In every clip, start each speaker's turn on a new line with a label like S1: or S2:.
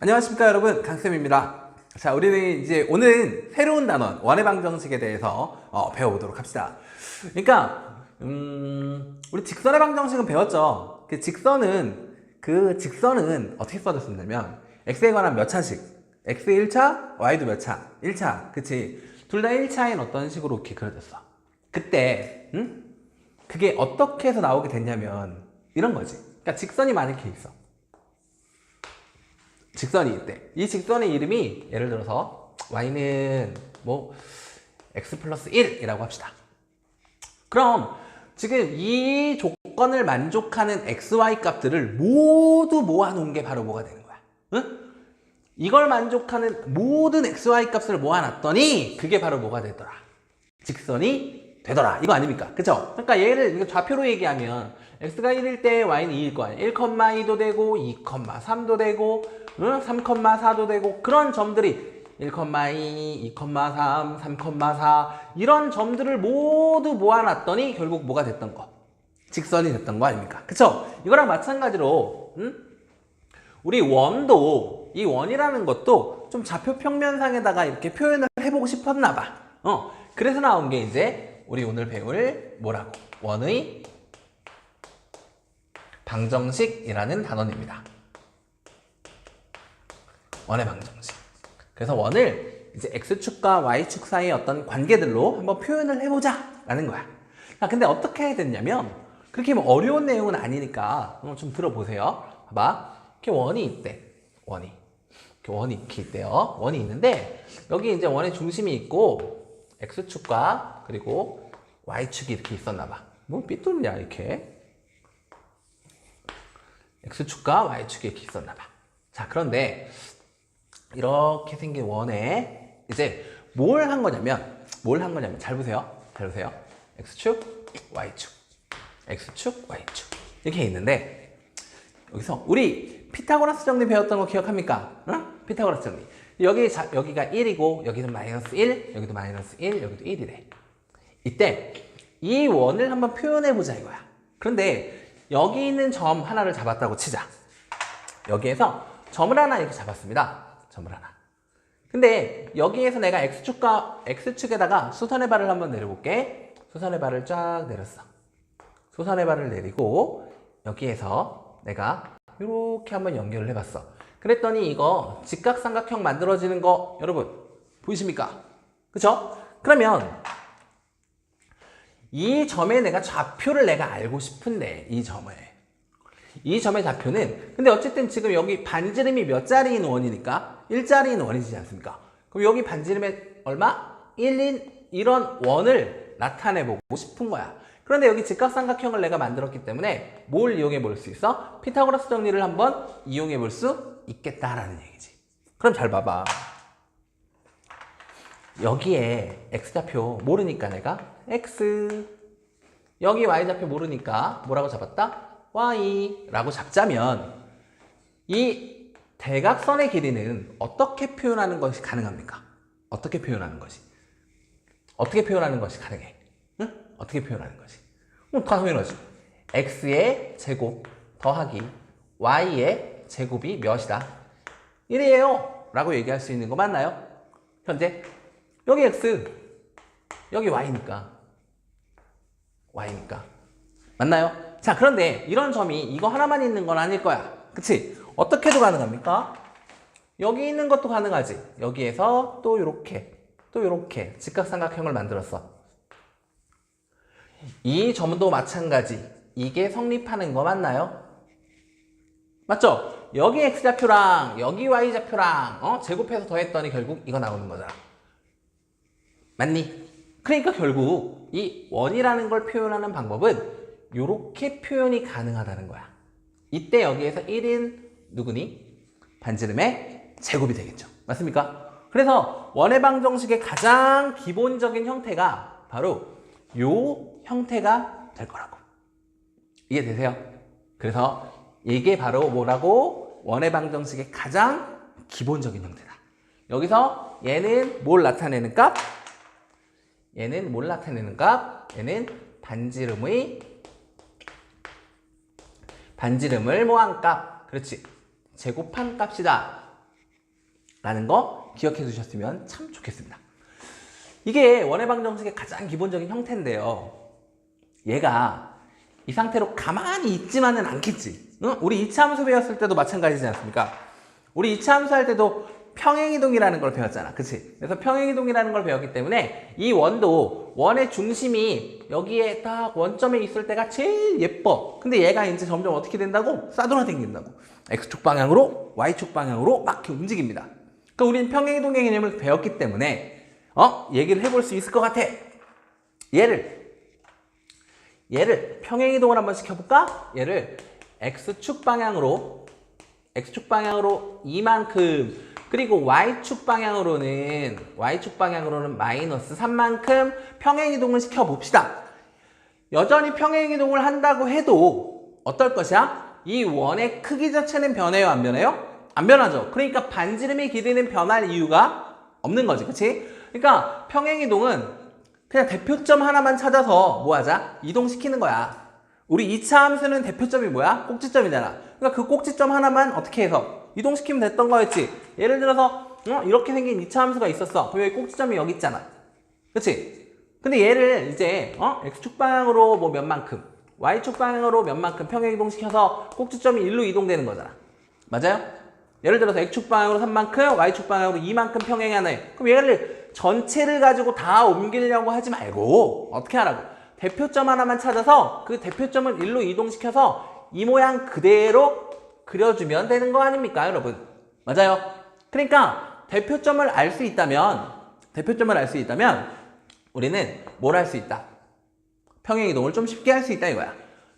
S1: 안녕하십니까 여러분. 강쌤입니다. 자 우리는 이제 오늘은 새로운 단원 원의 방정식에 대해서 어, 배워보도록 합시다. 그러니까 음, 우리 직선의 방정식은 배웠죠. 그 직선은 그 직선은 어떻게 써졌었냐면 x에 관한 몇 차식 x 1차 y도 몇 차? 1차. 그치? 둘 다 1차인 어떤 식으로 이렇게 그려졌어? 그때 응? 그게 어떻게 해서 나오게 됐냐면 이런 거지. 그러니까 직선이 만약에 있어 직선이 있대. 이 직선의 이름이 예를 들어서 y는 뭐 x 플러스 1이라고 합시다. 그럼 지금 이 조건을 만족하는 xy 값들을 모두 모아놓은 게 바로 뭐가 되는 거야? 응? 이걸 만족하는 모든 xy 값을 모아놨더니 그게 바로 뭐가 되더라? 직선이 되더라. 이거 아닙니까? 그쵸? 그러니까 얘를 좌표로 얘기하면 x가 1일 때 y는 2일 거 아니야. 1,2도 되고 2,3도 되고 응? 3,4도 되고 그런 점들이 1,2, 2,3, 3,4 이런 점들을 모두 모아놨더니 결국 뭐가 됐던 거? 직선이 됐던 거 아닙니까? 그쵸? 이거랑 마찬가지로 응? 우리 원도 이 원이라는 것도 좀 좌표 평면상에다가 이렇게 표현을 해보고 싶었나 봐. 어, 그래서 나온 게 이제 우리 오늘 배울 뭐라고? 원의 방정식이라는 단원입니다. 원의 방정식. 그래서 원을 이제 x축과 y축 사이의 어떤 관계들로 한번 표현을 해보자 라는 거야. 자, 근데 어떻게 해야 됐냐면 그렇게 뭐 어려운 내용은 아니니까 한번 좀 들어보세요. 봐봐. 이렇게 원이 있대. 원이. 이렇게 원이 이렇게 있대요. 원이 있는데 여기 이제 원의 중심이 있고 x축과 그리고 y축이 이렇게 있었나 봐. 뭐 삐뚤냐 이렇게. x축과 y축이 이렇게 있었나 봐. 자, 그런데 이렇게 생긴 원에 이제 뭘 한 거냐면 뭘 한 거냐면 잘 보세요. 잘 보세요. x축, y축. x축, y축. 이렇게 있는데 여기서 우리 피타고라스 정리 배웠던 거 기억합니까? 응? 피타고라스 정리. 여기 자, 여기가 1이고 여기는 마이너스 1, 여기도 마이너스 1, 여기도 1이래. 이때 이 원을 한번 표현해 보자 이거야. 그런데 여기 있는 점 하나를 잡았다고 치자. 여기에서 점을 하나 이렇게 잡았습니다. 점을 하나. 근데 여기에서 내가 x축과 x축에다가 수선의 발을 한번 내려볼게. 수선의 발을 쫙 내렸어. 수선의 발을 내리고 여기에서 내가 이렇게 한번 연결을 해봤어. 그랬더니 이거 직각삼각형 만들어지는 거 여러분 보이십니까? 그쵸? 그러면 이 점에 내가 좌표를 내가 알고 싶은데 이 점을 이 점의 좌표는 근데 어쨌든 지금 여기 반지름이 몇 자리인 원이니까 1자리인 원이지 않습니까? 그럼 여기 반지름에 얼마? 1인 이런 원을 나타내 보고 싶은 거야. 그런데 여기 직각삼각형을 내가 만들었기 때문에 뭘 이용해 볼 수 있어? 피타고라스 정리를 한번 이용해 볼 수 있겠다라는 얘기지. 그럼 잘 봐봐. 여기에 x좌표 모르니까 내가 x 여기 y좌표 모르니까 뭐라고 잡았다? y라고 잡자면 이 대각선의 길이는 어떻게 표현하는 것이 가능합니까? 어떻게 표현하는 것이? 어떻게 표현하는 것이 가능해? 응? 어떻게 표현하는 것이? 어, 다 당연하지. x의 제곱 더하기 y의 제곱이 몇이다? 1이에요. 라고 얘기할 수 있는 거 맞나요? 현재 여기 x 여기 y니까 y니까 맞나요? 자 그런데 이런 점이 이거 하나만 있는 건 아닐 거야 그치? 어떻게도 가능합니까? 여기 있는 것도 가능하지 여기에서 또 이렇게 또 이렇게 직각삼각형을 만들었어 이 점도 마찬가지 이게 성립하는 거 맞나요? 맞죠? 여기 x좌표랑 여기 y좌표랑 어? 제곱해서 더했더니 결국 이거 나오는 거잖아 맞니? 그러니까 결국 이 원이라는 걸 표현하는 방법은 이렇게 표현이 가능하다는 거야. 이때 여기에서 1인 누구니? 반지름의 제곱이 되겠죠. 맞습니까? 그래서 원의 방정식의 가장 기본적인 형태가 바로 요 형태가 될 거라고. 이해되세요? 그래서 이게 바로 뭐라고? 원의 방정식의 가장 기본적인 형태다. 여기서 얘는 뭘 나타내는 값? 얘는 뭘 나타내는 값? 얘는 반지름의 반지름을 모한 값. 그렇지. 제곱한 값이다. 라는 거 기억해 두셨으면 참 좋겠습니다. 이게 원의 방정식의 가장 기본적인 형태인데요. 얘가 이 상태로 가만히 있지만은 않겠지. 응? 우리 2차 함수 배웠을 때도 마찬가지지 않습니까? 우리 2차 함수 할 때도 평행이동이라는 걸 배웠잖아. 그치? 그래서 평행이동이라는 걸 배웠기 때문에 이 원도 원의 중심이 여기에 딱 원점에 있을 때가 제일 예뻐. 근데 얘가 이제 점점 어떻게 된다고? 싸돌아다닌다고. X축 방향으로 Y축 방향으로 막 이렇게 움직입니다. 그러니까 우리는 평행이동의 개념을 배웠기 때문에 어? 얘기를 해볼 수 있을 것 같아. 얘를 얘를 평행이동을 한번 시켜볼까? 얘를 x축 방향으로 x축 방향으로 이만큼 그리고 y축 방향으로는 y축 방향으로는 마이너스 3만큼 평행이동을 시켜봅시다. 여전히 평행이동을 한다고 해도 어떨 것이야? 이 원의 크기 자체는 변해요, 안 변해요? 안 변하죠. 그러니까 반지름의 길이는 변할 이유가 없는 거지, 그치? 그러니까 평행이동은 그냥 대표점 하나만 찾아서 뭐 하자? 이동시키는 거야. 우리 2차 함수는 대표점이 뭐야? 꼭지점이잖아. 그러니까 그 꼭지점 하나만 어떻게 해서 이동시키면 됐던 거였지. 예를 들어서 어? 이렇게 생긴 2차 함수가 있었어. 그럼 여기 꼭지점이 여기 있잖아. 그치? 근데 얘를 이제 어? x축 방향으로 뭐 몇 만큼 y축 방향으로 몇 만큼 평행 이동시켜서 꼭지점이 1로 이동되는 거잖아. 맞아요? 예를 들어서 x축 방향으로 3만큼 y축 방향으로 2만큼 평행하네. 그럼 얘를 전체를 가지고 다 옮기려고 하지 말고 어떻게 하라고? 대표점 하나만 찾아서 그 대표점을 1로 이동시켜서 이 모양 그대로 그려주면 되는 거 아닙니까, 여러분? 맞아요. 그러니까 대표점을 알 수 있다면 대표점을 알 수 있다면 우리는 뭘 할 수 있다? 평행 이동을 좀 쉽게 할 수 있다 이거야.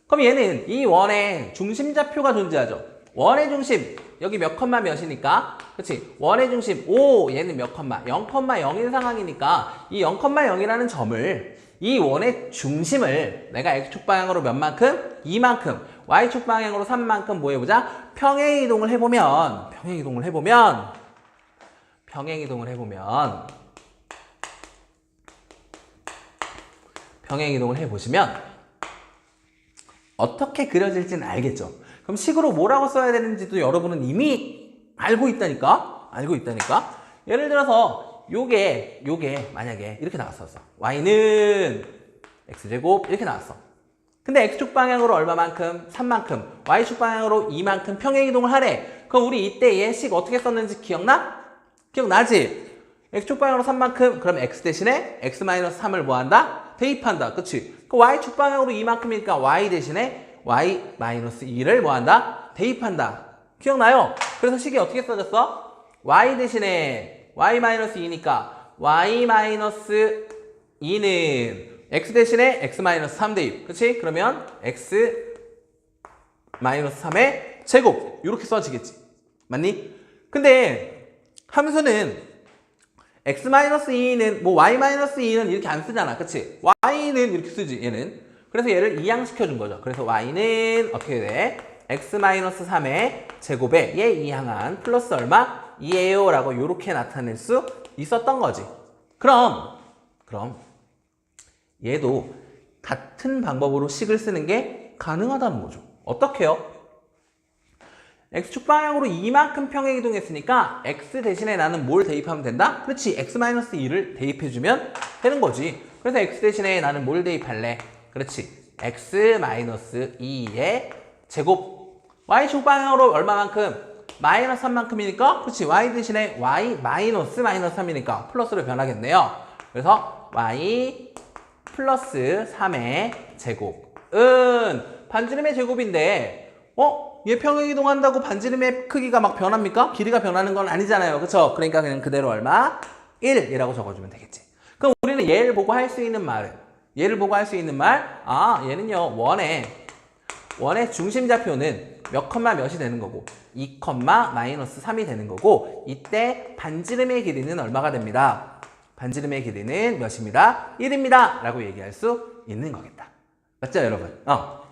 S1: 그럼 얘는 이 원의 중심좌표가 존재하죠. 원의 중심 여기 몇 컴마 몇이니까? 그렇지 원의 중심 5 얘는 몇 컴마? 0,0인 상황이니까 이 0,0이라는 점을 이 원의 중심을 내가 x축 방향으로 몇 만큼? 2만큼. Y축 방향으로 3만큼 뭐 해보자. 평행 이동을 해보면 평행 이동을 해보면 평행 이동을 해보면 평행 이동을 해보시면 어떻게 그려질지는 알겠죠. 그럼 식으로 뭐라고 써야 되는지도 여러분은 이미 알고 있다니까? 알고 있다니까? 예를 들어서 요게 요게 만약에 이렇게 나왔었어. y는 x제곱 이렇게 나왔어. 근데 x축 방향으로 얼마만큼? 3만큼. y축 방향으로 2만큼 평행 이동을 하래. 그럼 우리 이때 얘식 어떻게 썼는지 기억나? 기억나지? x축 방향으로 3만큼 그럼 x 대신에 x-3을 뭐 한다? 대입한다. 그치? 그 y축 방향으로 2만큼이니까 y 대신에 y-2를 뭐 한다? 대입한다. 기억나요? 그래서 식이 어떻게 써졌어? y 대신에 y-2니까 y-2는 x 대신에 x-3 대입. 그치? 그러면 x-3의 제곱. 이렇게 써지겠지. 맞니? 근데 함수는 x-2는 뭐 y-2는 이렇게 안 쓰잖아. 그치? y는 이렇게 쓰지 얘는. 그래서 얘를 이항시켜 준 거죠. 그래서 y는 어떻게 돼? x-3의 제곱에 얘 이항한 플러스 얼마? 2예요 라고 이렇게 나타낼 수 있었던 거지. 그럼 그럼 얘도 같은 방법으로 식을 쓰는 게 가능하다는 거죠. 어떻게요? x축 방향으로 이만큼 평행 이동했으니까 x 대신에 나는 뭘 대입하면 된다? 그렇지. x-2를 대입해주면 되는 거지. 그래서 x 대신에 나는 뭘 대입할래? 그렇지. x-2의 제곱. y축 방향으로 얼마만큼? 마이너스 3만큼이니까 그렇지. y 대신에 y 마이너스 마이너스 3이니까 플러스로 변하겠네요. 그래서 y 플러스 3의 제곱은 반지름의 제곱인데 어? 얘 평행 이동한다고 반지름의 크기가 막 변합니까? 길이가 변하는 건 아니잖아요. 그쵸? 그러니까 그냥 그대로 얼마? 1이라고 적어주면 되겠지. 그럼 우리는 얘를 보고 할 수 있는 말은 얘를 보고 할 수 있는 말, 아, 얘는요, 원의, 원의 중심 좌표는 몇 컴마 몇이 되는 거고, 2 컴마 마이너스 3이 되는 거고, 이때 반지름의 길이는 얼마가 됩니다. 반지름의 길이는 몇입니다? 1입니다. 라고 얘기할 수 있는 거겠다. 맞죠, 여러분? 어.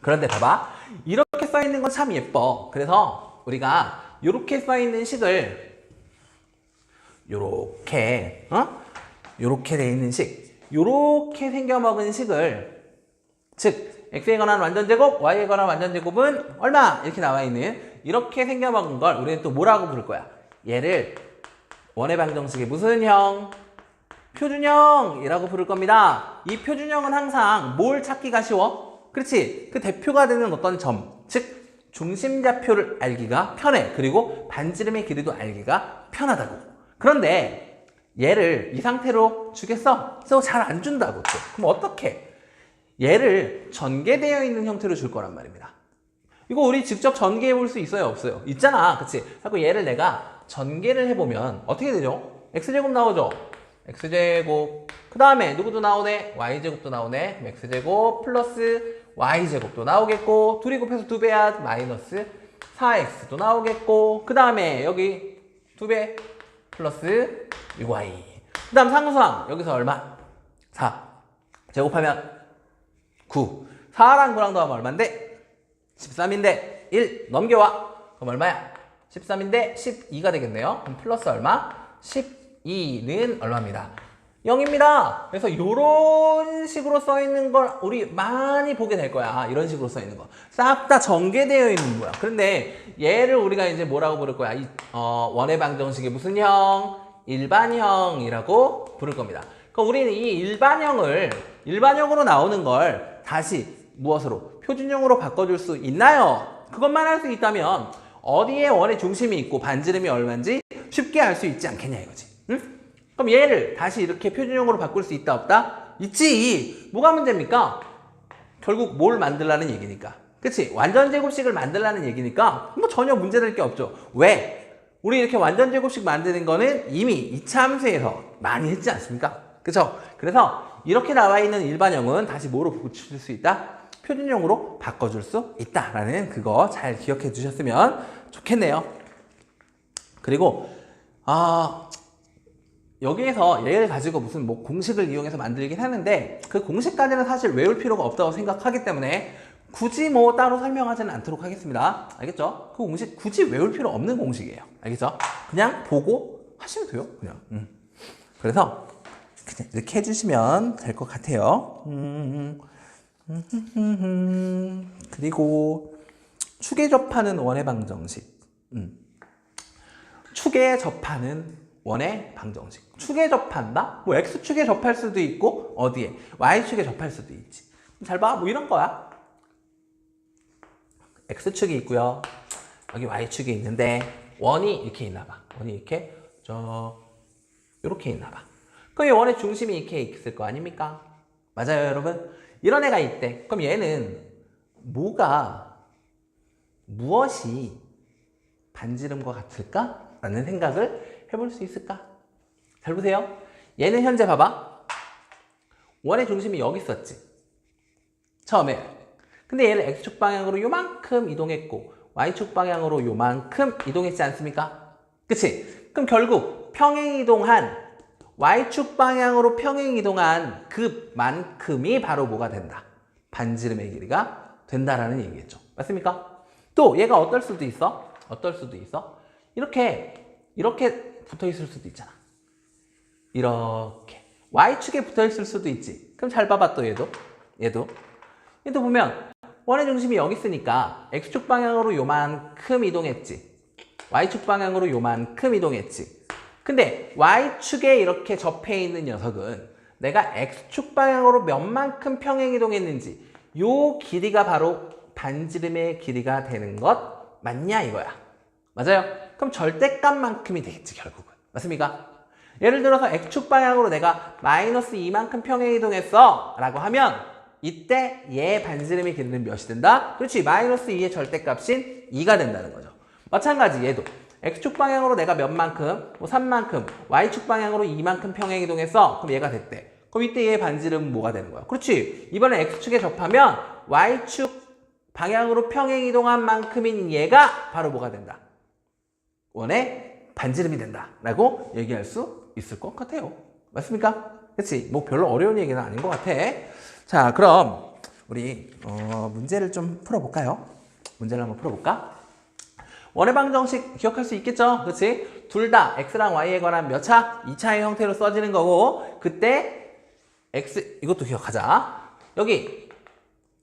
S1: 그런데 봐봐. 이렇게 써 있는 건 참 예뻐. 그래서 우리가 이렇게 써 있는 식을 요렇게 어? 요렇게 돼 있는 식. 요렇게 생겨 먹은 식을 즉 x에 관한 완전 제곱, y에 관한 완전 제곱은 얼마? 이렇게 나와 있는 이렇게 생겨 먹은 걸 우리는 또 뭐라고 부를 거야? 얘를 원의 방정식의 무슨 형? 표준형이라고 부를 겁니다. 이 표준형은 항상 뭘 찾기가 쉬워? 그렇지. 그 대표가 되는 어떤 점, 즉 중심좌표를 알기가 편해. 그리고 반지름의 길이도 알기가 편하다고. 그런데 얘를 이 상태로 주겠어? 그래서 잘 안 준다고 또. 그럼 어떻게? 얘를 전개되어 있는 형태로 줄 거란 말입니다. 이거 우리 직접 전개해 볼 수 있어요? 없어요? 있잖아. 그치? 자꾸 얘를 내가 전개를 해보면 어떻게 되죠? x제곱 나오죠? x제곱. 그 다음에 누구도 나오네? y제곱도 나오네? x제곱 플러스 y제곱도 나오겠고 둘이 곱해서 두 배야 마이너스 4x도 나오겠고 그 다음에 여기 두 배 플러스 6y 그 다음 상수항 여기서 얼마? 4 제곱하면 9 4랑 9랑 더하면 얼만데? 13인데 1 넘겨와. 그럼 얼마야? 13인데 12가 되겠네요. 그럼 플러스 얼마? 12는 얼마입니다? 0입니다. 그래서 이런 식으로 써 있는 걸 우리 많이 보게 될 거야. 이런 식으로 써 있는 거 싹 다 전개되어 있는 거야. 그런데 얘를 우리가 이제 뭐라고 부를 거야? 이, 어, 원의 방정식의 무슨 형? 일반형이라고 부를 겁니다 그럼 우리는 이 일반형을 일반형으로 나오는 걸 다시 무엇으로? 표준형으로 바꿔줄 수 있나요? 그것만 할 수 있다면 어디에 원의 중심이 있고 반지름이 얼마인지 쉽게 알 수 있지 않겠냐 이거지. 응? 그럼 얘를 다시 이렇게 표준형으로 바꿀 수 있다 없다? 있지. 뭐가 문제입니까? 결국 뭘 만들라는 얘기니까. 그치? 완전 제곱식을 만들라는 얘기니까 뭐 전혀 문제될 게 없죠. 왜? 우리 이렇게 완전 제곱식 만드는 거는 이미 이차함수에서 많이 했지 않습니까? 그쵸? 그래서 이렇게 나와 있는 일반형은 다시 뭐로 붙일 수 있다? 표준형으로 바꿔줄 수 있다라는 그거 잘 기억해 두셨으면 좋겠네요. 그리고 아 여기에서 얘를 가지고 무슨 뭐 공식을 이용해서 만들긴 하는데 그 공식까지는 사실 외울 필요가 없다고 생각하기 때문에 굳이 뭐 따로 설명하지는 않도록 하겠습니다. 알겠죠? 그 공식 굳이 외울 필요 없는 공식이에요. 알겠죠? 그냥 보고 하시면 돼요. 그냥. 음. 그래서 그냥 이렇게 해주시면 될 것 같아요. 음. 그리고 축에 접하는 원의 방정식. 음. 축에 접하는 원의 방정식. 축에 접한다? 뭐 x축에 접할 수도 있고 어디에? y축에 접할 수도 있지. 잘 봐. 뭐 이런 거야. X축이 있고요. 여기 y축이 있는데 원이 이렇게 있나 봐. 원이 이렇게 저 이렇게 있나 봐. 그럼 이 원의 중심이 이렇게 있을 거 아닙니까? 맞아요, 여러분? 이런 애가 있대. 그럼 얘는 뭐가 무엇이 반지름과 같을까? 라는 생각을 해볼 수 있을까? 잘 보세요. 얘는 현재 봐봐. 원의 중심이 여기 있었지. 처음에. 근데 얘를 x축 방향으로 요만큼 이동했고 y축 방향으로 요만큼 이동했지 않습니까? 그치? 그럼 결국 평행 이동한 y축 방향으로 평행 이동한 그만큼이 바로 뭐가 된다? 반지름의 길이가 된다라는 얘기겠죠. 맞습니까? 또 얘가 어떨 수도 있어? 어떨 수도 있어? 이렇게 이렇게 붙어 있을 수도 있잖아. 이렇게 y축에 붙어 있을 수도 있지. 그럼 잘 봐봐 또 얘도 얘도 얘도 보면 원의 중심이 여기 있으니까 x축 방향으로 요만큼 이동했지. y축 방향으로 요만큼 이동했지. 근데 y축에 이렇게 접해 있는 녀석은 내가 x축 방향으로 몇 만큼 평행 이동했는지 요 길이가 바로 반지름의 길이가 되는 것 맞냐 이거야. 맞아요? 그럼 절대값만큼이 되겠지 결국은. 맞습니까? 예를 들어서 x축 방향으로 내가 마이너스 2만큼 평행 이동했어 라고 하면 이때 얘 반지름의 길이는 몇이 된다? 그렇지 마이너스 2의 절대값인 2가 된다는 거죠. 마찬가지 얘도 x축 방향으로 내가 몇만큼, 뭐 3만큼, y축 방향으로 2만큼 평행 이동했어. 그럼 얘가 됐대. 그럼 이때 얘 반지름은 뭐가 되는 거야? 그렇지. 이번에 x축에 접하면 y축 방향으로 평행 이동한 만큼인 얘가 바로 뭐가 된다? 원의 반지름이 된다. 라고 얘기할 수 있을 것 같아요. 맞습니까? 그렇지. 뭐 별로 어려운 얘기는 아닌 것 같아. 자, 그럼 우리 어, 문제를 좀 풀어볼까요? 문제를 한번 풀어볼까? 원의 방정식 기억할 수 있겠죠? 그렇지? 둘다 x랑 y에 관한 몇 차? 2차의 형태로 써지는 거고 그때 x 이것도 기억하자. 여기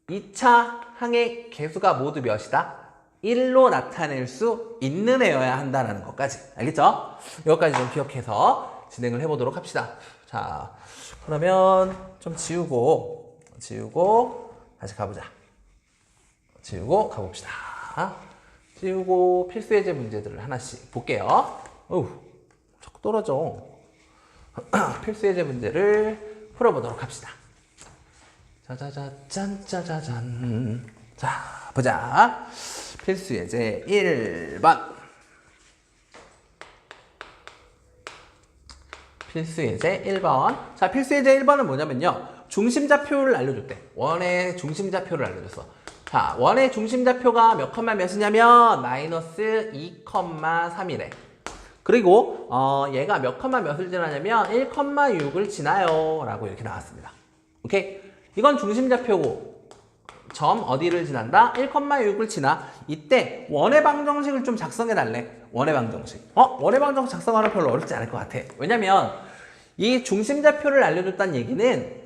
S1: 2차 항의 개수가 모두 몇이다? 1로 나타낼 수 있는 애여야 한다라는 것까지. 알겠죠? 이것까지 좀 기억해서 진행을 해보도록 합시다. 자, 그러면 좀 지우고, 지우고, 다시 가보자. 지우고 가봅시다. 지우고 필수 예제 문제들을 하나씩 볼게요. 어우, 자꾸 떨어져. 필수 예제 문제를 풀어보도록 합시다. 짜자자 짠 짜자잔. 자, 보자. 필수 예제 1번. 필수 예제 1번. 자, 필수 예제 1번은 뭐냐면요. 중심좌표를 알려줬대. 원의 중심좌표를 알려줬어. 자, 원의 중심좌표가 몇 컴마 몇이냐면 마이너스 2,3이래. 그리고 어, 얘가 몇 컴마 몇을 지나냐면 1,6을 지나요. 라고 이렇게 나왔습니다. 오케이? 이건 중심좌표고 점 어디를 지난다? 1,6을 지나. 이때 원의 방정식을 좀 작성해 달래. 원의 방정식. 어? 원의 방정식 작성하는 별로 어렵지 않을 것 같아. 왜냐면 이 중심좌표를 알려줬다는 얘기는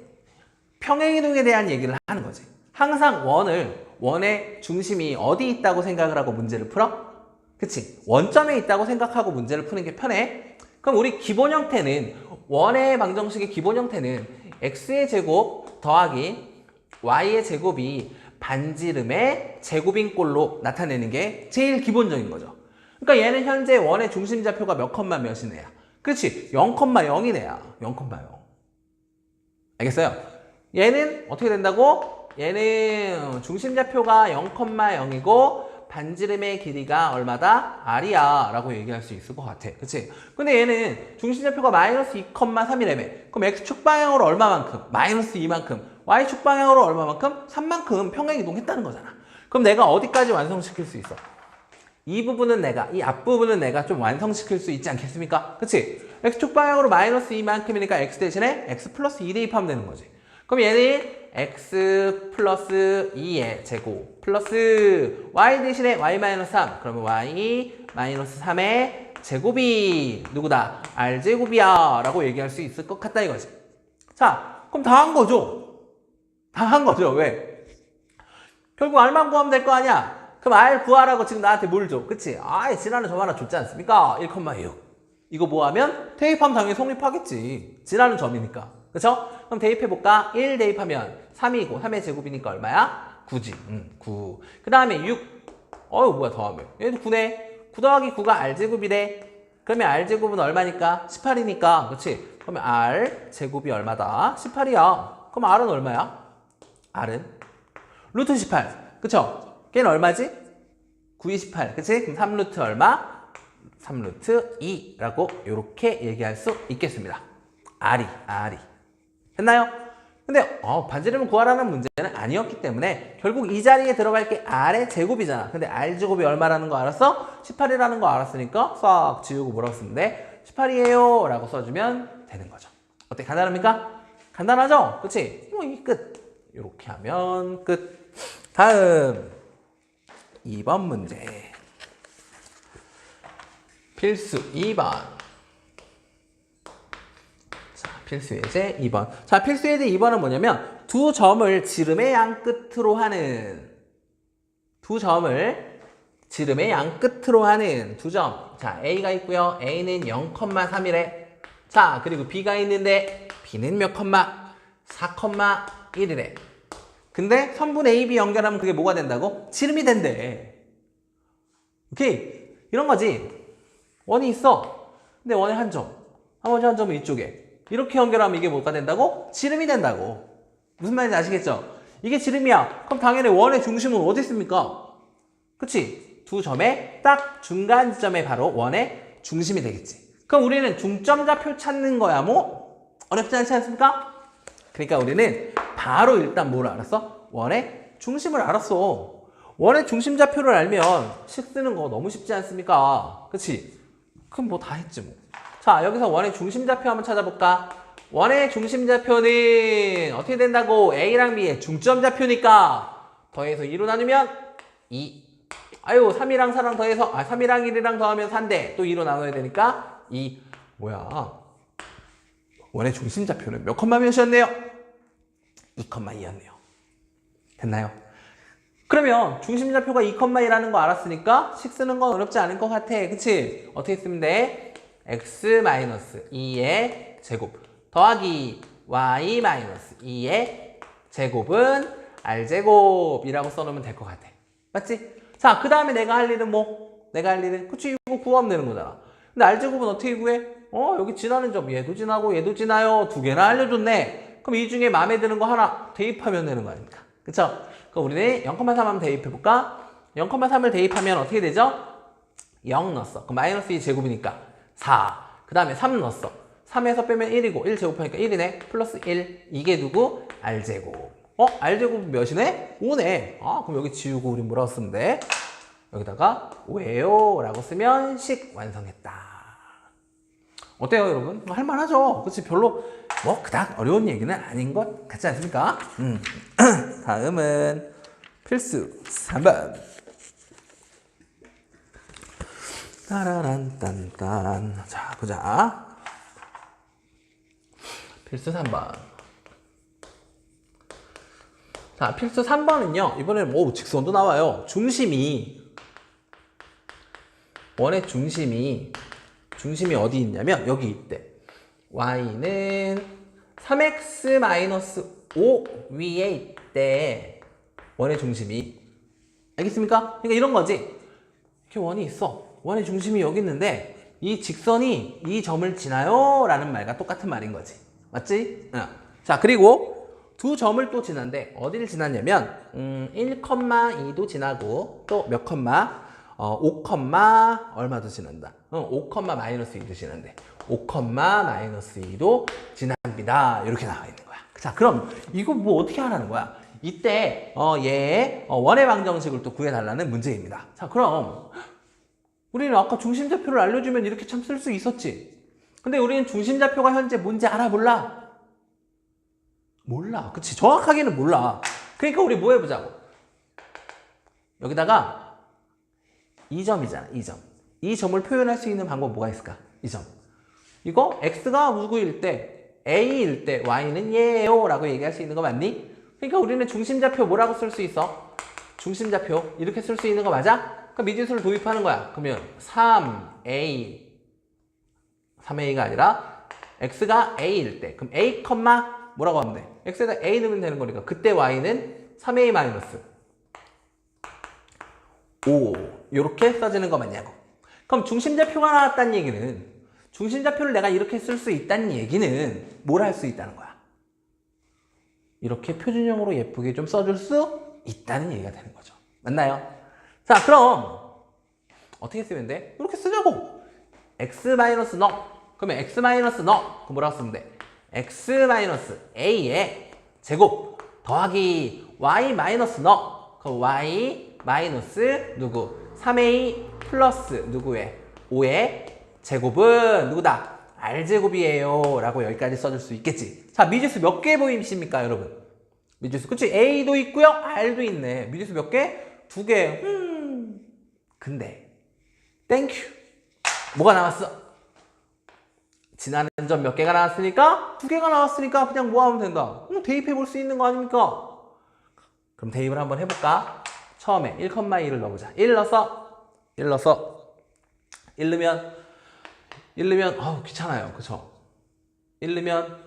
S1: 평행이동에 대한 얘기를 하는 거지. 항상 원을 원의 중심이 어디 있다고 생각을 하고 문제를 풀어? 그치? 원점에 있다고 생각하고 문제를 푸는 게 편해. 그럼 우리 기본 형태는 원의 방정식의 기본 형태는 x의 제곱 더하기 y의 제곱이 반지름의 제곱인 꼴로 나타내는 게 제일 기본적인 거죠. 그러니까 얘는 현재 원의 중심좌표가 몇 몇인 애야? 그렇지? 0,0인 애야. 0,0. 알겠어요? 얘는 어떻게 된다고? 얘는 중심좌표가 0,0이고 반지름의 길이가 얼마다? r이야 라고 얘기할 수 있을 것 같아. 그치? 근데 얘는 중심좌표가 마이너스 2,3이라며. 그럼 x축 방향으로 얼마만큼? 마이너스 2만큼. y축 방향으로 얼마만큼? 3만큼 평행 이동했다는 거잖아. 그럼 내가 어디까지 완성시킬 수 있어? 이 부분은 내가, 이 앞부분은 내가 좀 완성시킬 수 있지 않겠습니까? 그치? x축 방향으로 마이너스 2만큼이니까 x 대신에 x 플러스 2 대입하면 되는 거지. 그럼 얘는 x 플러스 2의 제곱 플러스 y 대신에 y 마이너스 3 그러면 y 마이너스 3의 제곱이 누구다? r제곱이야 라고 얘기할 수 있을 것 같다 이거지. 자, 그럼 다 한 거죠? 다 한 거죠. 왜? 결국 r만 구하면 될 거 아니야? 그럼 r 구하라고 지금 나한테 뭘 줘? 그치? 아, 지난해 점 하나 줬지 않습니까? 1,6. 이거 뭐 하면? 대입하면 당연히 성립하겠지. 지난은 점이니까. 그쵸? 그럼 대입해볼까? 1 대입하면 3이고 3의 제곱이니까 얼마야? 9지. 응, 9. 그 다음에 6. 어휴, 뭐야, 더하면. 얘도 9네. 9 더하기 9가 r제곱이래. 그러면 r제곱은 얼마니까? 18이니까. 그치? 그러면 r제곱이 얼마다? 18이야. 그럼 r은 얼마야? r은? 루트 18. 그쵸? 걔는 얼마지? 9, 28. 그치? 그럼 3루트 얼마? 3루트 2라고 이렇게 얘기할 수 있겠습니다. r이, r이. 됐나요? 근데 어, 반지름을 구하라는 문제는 아니었기 때문에 결국 이 자리에 들어갈 게 r의 제곱이잖아. 근데 r 제곱이 얼마라는 거 알았어? 18이라는 거 알았으니까 싹 지우고 뭐라고 쓰는데 18이에요 라고 써주면 되는 거죠. 어때? 간단합니까? 간단하죠? 그치? 뭐 이 끝. 이렇게 하면 끝. 다음 2번 문제. 필수 2번. 자, 필수 예제 2번. 자, 필수 예제 2번은 뭐냐면 두 점을 지름의 양 끝으로 하는 두 점을 지름의 양 끝으로 하는 두 점. 자, A가 있고요. A는 0,3이래. 자, 그리고 B가 있는데 B는 몇 컴마? 4,1이래. 근데 선분 AB 연결하면 그게 뭐가 된다고? 지름이 된대. 오케이. 이런 거지. 원이 있어. 근데 원의 한 점. 나머지 한 점은 이쪽에. 이렇게 연결하면 이게 뭐가 된다고? 지름이 된다고. 무슨 말인지 아시겠죠? 이게 지름이야. 그럼 당연히 원의 중심은 어디 있습니까? 그치? 두 점의 딱 중간 지점에 바로 원의 중심이 되겠지. 그럼 우리는 중점좌표 찾는 거야 뭐? 어렵지 않지 않습니까? 그러니까 우리는 바로 일단 뭘 알았어? 원의 중심을 알았어. 원의 중심좌표를 알면 식 쓰는 거 너무 쉽지 않습니까? 그치? 그럼 뭐 다 했지 뭐. 자, 여기서 원의 중심좌표 한번 찾아볼까? 원의 중심좌표는 어떻게 된다고? A랑 B의 중점좌표니까 더해서 2로 나누면 2. 아유, 3이랑 4랑 더해서 아, 3이랑 1이랑 더하면 4인데 또 2로 나눠야 되니까 2. 뭐야? 원의 중심좌표는 몇 컴마 몇이었네요? 2컴마 2였네요. 됐나요? 그러면 중심좌표가 2,1이라는 거 알았으니까 식 쓰는 건 어렵지 않을 것 같아. 그치? 어떻게 쓰면 돼? x 2의 제곱 더하기 y 2의 제곱은 r제곱이라고 써놓으면 될 것 같아. 맞지? 자, 그 다음에 내가 할 일은 뭐? 내가 할 일은? 그치, 이거 구하면 되는 거잖아. 근데 r제곱은 어떻게 구해? 어, 여기 지나는 점 얘도 지나고 얘도 지나요. 두 개나 알려줬네. 그럼 이 중에 마음에 드는 거 하나 대입하면 되는 거 아닙니까? 그쵸? 그럼 우리는 0,3 한번 대입해볼까? 0,3을 대입하면 어떻게 되죠? 0 넣었어. 그럼 마이너스 2 제곱이니까 4. 그 다음에 3 넣었어. 3에서 빼면 1이고 1 제곱하니까 1이네. 플러스 1. 이게 누구? r제곱. 어? r제곱 몇이네? 5네. 아, 그럼 여기 지우고 우리 뭐라고 쓰면 돼? 여기다가 5예요 라고 쓰면 식 완성했다. 어때요, 여러분? 할만하죠? 그치? 별로 뭐 그닥 어려운 얘기는 아닌 것 같지 않습니까? 음. 다음은 필수 3번. 따라란 딴딴. 자, 보자. 필수 3번. 자, 필수 3번은요. 이번에는 오, 직선도 나와요. 중심이 원의 중심이 중심이 어디 있냐면 여기 있대. y는 3x-5 위에 있대. 원의 중심이. 알겠습니까? 그러니까 이런 거지. 이렇게 원이 있어. 원의 중심이 여기 있는데 이 직선이 이 점을 지나요? 라는 말과 똑같은 말인 거지. 맞지? 어. 자, 그리고 두 점을 또 지난데 어디를 지났냐면 음, 1,2도 지나고 또 몇 컴마? 어, 5, 얼마도 지난다. 어, 5, 마이너스 2도 지난대. 5, 마이너스 2도 지납니다. 이렇게 나와 있는 거야. 자, 그럼 이거 뭐 어떻게 하라는 거야? 이때 어, 얘의 어, 원의 방정식을 또 구해달라는 문제입니다. 자, 그럼 우리는 아까 중심좌표를 알려주면 이렇게 참 쓸 수 있었지. 근데 우리는 중심좌표가 현재 뭔지 알아 몰라? 몰라. 그치? 정확하게는 몰라. 그러니까 우리 뭐 해보자고. 여기다가 이 점이잖아, 이 점. 이 점을 표현할 수 있는 방법 뭐가 있을까? 이 점. 이거 x가 누구일 때, a일 때 y는 얘예요 라고 얘기할 수 있는 거 맞니? 그러니까 우리는 중심좌표 뭐라고 쓸 수 있어? 중심좌표 이렇게 쓸 수 있는 거 맞아? 그럼 미지수를 도입하는 거야. 그러면 3a 3a가 아니라 x가 a일 때 그럼 a, 뭐라고 하면 돼? x에다 a 넣으면 되는 거니까 그때 y는 3a 마이너스 5 이렇게 써지는 거 맞냐고. 그럼 중심좌표가 나왔다는 얘기는 중심좌표를 내가 이렇게 쓸 수 있다는 얘기는 뭘 할 수 있다는 거야? 이렇게 표준형으로 예쁘게 좀 써줄 수 있다는 얘기가 되는 거죠. 맞나요? 자, 그럼 어떻게 쓰면 돼? 이렇게 쓰자고. x 마이너스 너. 그러면 x 마이너스 너. 그 뭐라고 쓰면 돼? x 마이너스 a의 제곱 더하기 y 마이너스 너. 그 y 마이너스 누구? 3a 플러스 누구의? 5의 제곱은 누구다? r제곱이에요 라고 여기까지 써줄 수 있겠지 자 미지수 몇 개 보이십니까 여러분? 미지수 그치? a도 있고요 r도 있네 미지수 몇 개? 두 개. 음. 근데 땡큐 뭐가 나왔어? 지나는 점몇 개가 나왔으니까 두 개가 나왔으니까 그냥 뭐 하면 된다 음, 대입해 볼 수 있는 거 아닙니까? 그럼 대입을 한번 해볼까? 처음에 1,2를 넣어보자. 1 넣어서 1 넣어서 1 넣으면 1 넣으면 어우 귀찮아요. 그쵸? 1 넣으면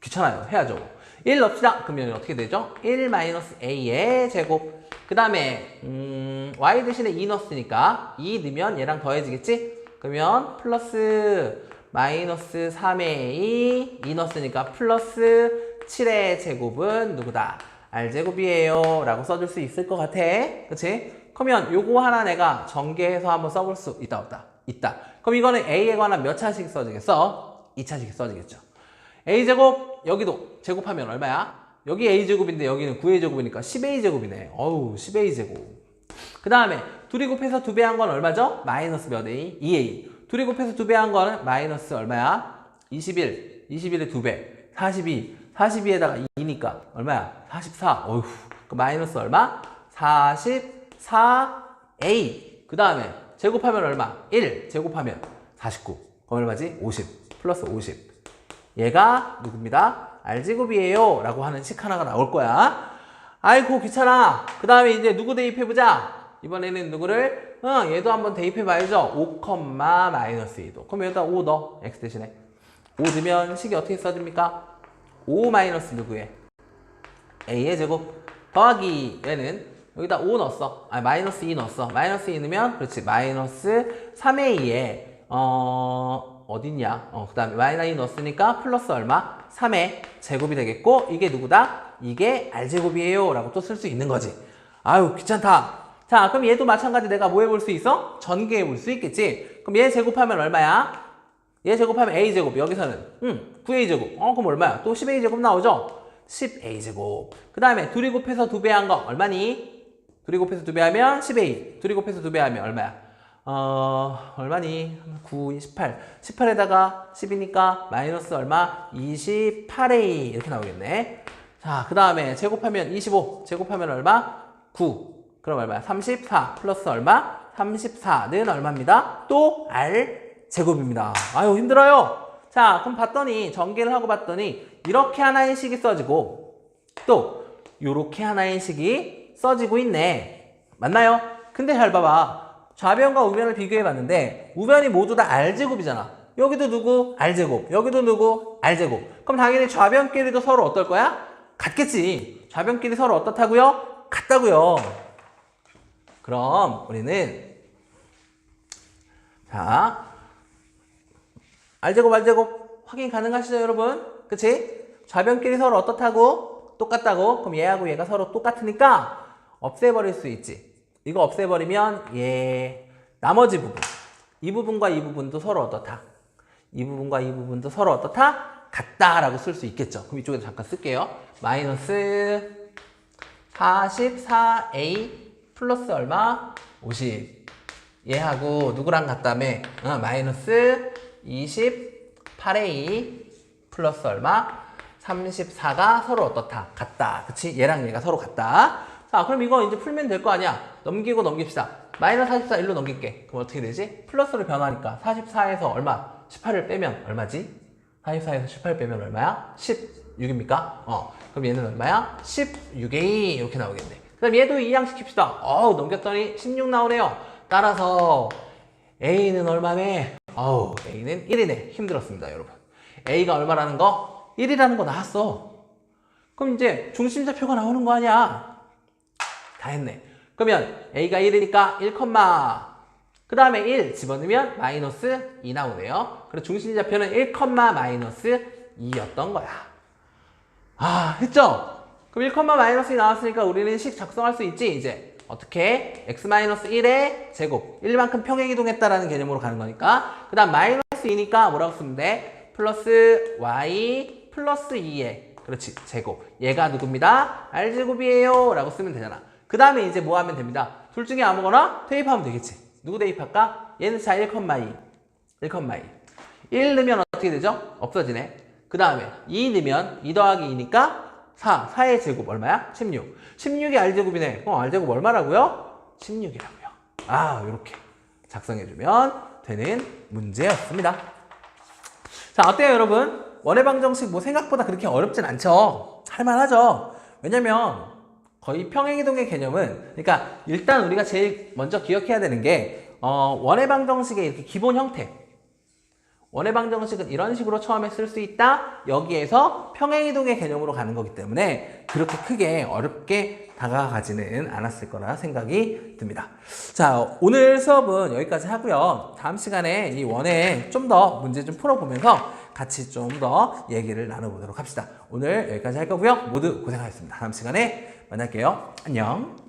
S1: 귀찮아요. 해야죠. 1 넣읍시다. 그러면 어떻게 되죠? 1 마이너스 a의 제곱. 그 다음에 음, y 대신에 2 넣었으니까 2 넣으면 얘랑 더해지겠지? 그러면 플러스 마이너스 3의 2 넣었으니까 플러스 7의 제곱은 누구다? R제곱이에요 라고 써줄 수 있을 것 같아 그치? 그러면 요거 하나 내가 전개해서 한번 써볼 수 있다 없다? 있다 그럼 이거는 a에 관한 몇 차씩 써지겠어? 2차씩 써지겠죠 a제곱 여기도 제곱하면 얼마야? 여기 a제곱인데 여기는 9a제곱이니까 10a제곱이네 어우 10a제곱 그 다음에 둘이 곱해서 두 배 한 건 얼마죠? 마이너스 몇 a? 2a 둘이 곱해서 두 배 한 거는 마이너스 얼마야? 21 21의 두배 42 42에다가 2니까 얼마야? 44. 어휴. 그 마이너스 얼마? 44a. 그 다음에 제곱하면 얼마? 1. 제곱하면 49. 그럼 얼마지? 50. 플러스 50. 얘가 누굽니다? r제곱이에요. 라고 하는 식 하나가 나올 거야. 아이고 귀찮아. 그 다음에 이제 누구 대입해보자. 이번에는 누구를? 어, 얘도 한번 대입해봐야죠. 5, 마이너스 2도. 그럼 여기다 5 넣어. x 대신에. 5 넣으면 식이 어떻게 써집니까? 5 마이너스 누구에? a의 제곱 더하기 얘는 여기다 5 넣었어. 아 마이너스 2 넣었어. 마이너스 2 넣으면 그렇지. 마이너스 3a에 어 어딨냐? 어 그 다음에 마이너스 2 넣었으니까 플러스 얼마? 3의 제곱이 되겠고 이게 누구다? 이게 r 제곱이에요 라고 또 쓸 수 있는 거지. 아유 귀찮다. 자 그럼 얘도 마찬가지 내가 뭐 해볼 수 있어? 전개해 볼 수 있겠지. 그럼 얘 제곱하면 얼마야? 얘 제곱하면 a 제곱 여기서는 음 9a 제곱 어 그럼 얼마야? 또 10a 제곱 나오죠? 10a 제곱 그 다음에 둘이 곱해서 두 배 한 거 얼마니? 둘이 곱해서 두 배 하면 10a 둘이 곱해서 두 배 하면 얼마야? 어 얼마니? 9, 18 18에다가 10이니까 마이너스 얼마? 28a 이렇게 나오겠네 자 그 다음에 제곱하면 25 제곱하면 얼마? 9 그럼 얼마야? 34 플러스 얼마? 34는 얼마입니다? 또 r 제곱입니다. 아유 힘들어요. 자 그럼 봤더니 전개를 하고 봤더니 이렇게 하나의 식이 써지고 또 이렇게 하나의 식이 써지고 있네. 맞나요? 근데 잘 봐봐. 좌변과 우변을 비교해 봤는데 우변이 모두 다 r제곱이잖아. 여기도 누구? r제곱. 여기도 누구? r제곱. 그럼 당연히 좌변끼리도 서로 어떨 거야? 같겠지. 좌변끼리 서로 어떻다고요? 같다고요. 그럼 우리는 자 R제곱 R제곱 확인 가능하시죠 여러분? 그치? 좌변끼리 서로 어떻다고? 똑같다고? 그럼 얘하고 얘가 서로 똑같으니까 없애버릴 수 있지 이거 없애버리면 얘 나머지 부분 이 부분과 이 부분도 서로 어떻다? 이 부분과 이 부분도 서로 어떻다? 같다라고 쓸 수 있겠죠 그럼 이쪽에도 잠깐 쓸게요 마이너스 44a 플러스 얼마? 50 얘하고 누구랑 같다며? 어, 마이너스 28a 플러스 얼마? 34가 서로 어떻다? 같다. 그치? 얘랑 얘가 서로 같다. 자, 그럼 이거 이제 풀면 될 거 아니야? 넘기고 넘깁시다. 마이너스 44 일로 넘길게. 그럼 어떻게 되지? 플러스로 변하니까 44에서 얼마? 18을 빼면 얼마지? 44에서 18 빼면 얼마야? 16입니까? 어. 그럼 얘는 얼마야? 16a 이렇게 나오겠네. 그럼 얘도 이항시킵시다. 어우, 넘겼더니 16 나오네요. 따라서 a는 얼마네? 어우, a는 1이네. 힘들었습니다, 여러분. a가 얼마라는 거? 1이라는 거 나왔어. 그럼 이제 중심좌표가 나오는 거 아니야? 다 했네. 그러면 a가 1이니까 1, 그 다음에 1 집어넣으면 마이너스 2 나오네요. 그래서 중심좌표는 1, 마이너스 2였던 거야. 아, 했죠? 그럼 1, 마이너스 2 나왔으니까 우리는 식 작성할 수 있지, 이제. 어떻게? x-1의 제곱. 1만큼 평행이동했다라는 개념으로 가는 거니까. 그 다음 마이너스 2니까 뭐라고 쓰면 돼? 플러스 y 플러스 2의 그렇지 제곱. 얘가 누굽니다? r제곱이에요 라고 쓰면 되잖아. 그 다음에 이제 뭐 하면 됩니다. 둘 중에 아무거나 대입하면 되겠지. 누구 대입할까? 얘는 자 1, 1, 1 1 넣으면 어떻게 되죠? 없어지네. 그 다음에 2 넣으면 2 더하기 2니까 4. 4의 제곱 얼마야? 16. 16이 R제곱이네. 어, R제곱 얼마라고요? 16이라고요. 아, 이렇게 작성해주면 되는 문제였습니다. 자, 어때요, 여러분? 원해방정식 뭐 생각보다 그렇게 어렵진 않죠? 할만하죠? 왜냐면 거의 평행이동의 개념은 그러니까 일단 우리가 제일 먼저 기억해야 되는 게 어, 원해방정식의 이렇게 기본 형태 원해방 정식은 이런 식으로 처음에 쓸 수 있다. 여기에서 평행이동의 개념으로 가는 거기 때문에 그렇게 크게 어렵게 다가가지는 않았을 거라 생각이 듭니다. 자, 오늘 수업은 여기까지 하고요. 다음 시간에 이 원에 좀 더 문제 좀 풀어보면서 같이 좀 더 얘기를 나눠보도록 합시다. 오늘 여기까지 할 거고요. 모두 고생하셨습니다. 다음 시간에 만날게요. 안녕.